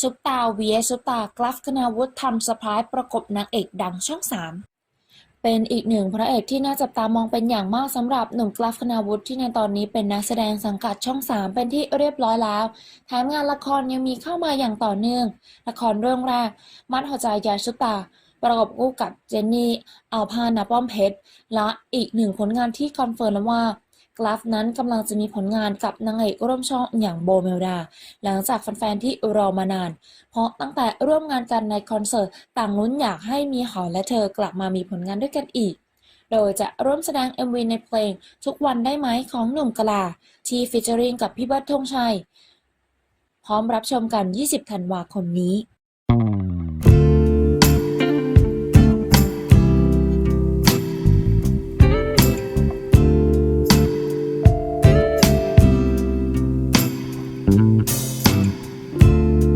ซุปตาเวียซุปตากราฟคณาวุฒิทำเซอร์ไพรส์ประกบนางเอกดังช่องสามเป็นอีกหนึ่งพระเอกที่น่าจับตามองเป็นอย่างมากสำหรับหนุ่มกราฟคณาวุฒิที่ในตอนนี้เป็นนักแสดงสังกัดช่อง 3 เป็นที่เรียบร้อยแล้วแถมงานละครยังมีเข้ามาอย่างต่อเนื่อง ละครเรื่องแรก มัดหัวใจยายชุตา ประกบคู่กับเจนนี่อัลพานาป้อมเพชรและอีกหนึ่งผลงานที่คอนเฟิร์มว่า กราฟนั้นกำลังจะมีผลงานกับนางเอกร่วมช่องอย่างโบเมลดา หลังจากแฟนๆที่รอมานาน เพราะตั้งแต่ร่วมงานกันในคอนเสิร์ตต่างลุ้นอยากให้มีหอและเธอกลับมามีผลงานด้วยกันอีก โดยจะร่วมแสดง MV ในเพลง ทุกวันได้ไหมของหนุ่มกลา ที่ฟิชเจอริงกับพี่เบิร์ดธงชัย พร้อมรับชมกัน 20 ธันวาคมนี้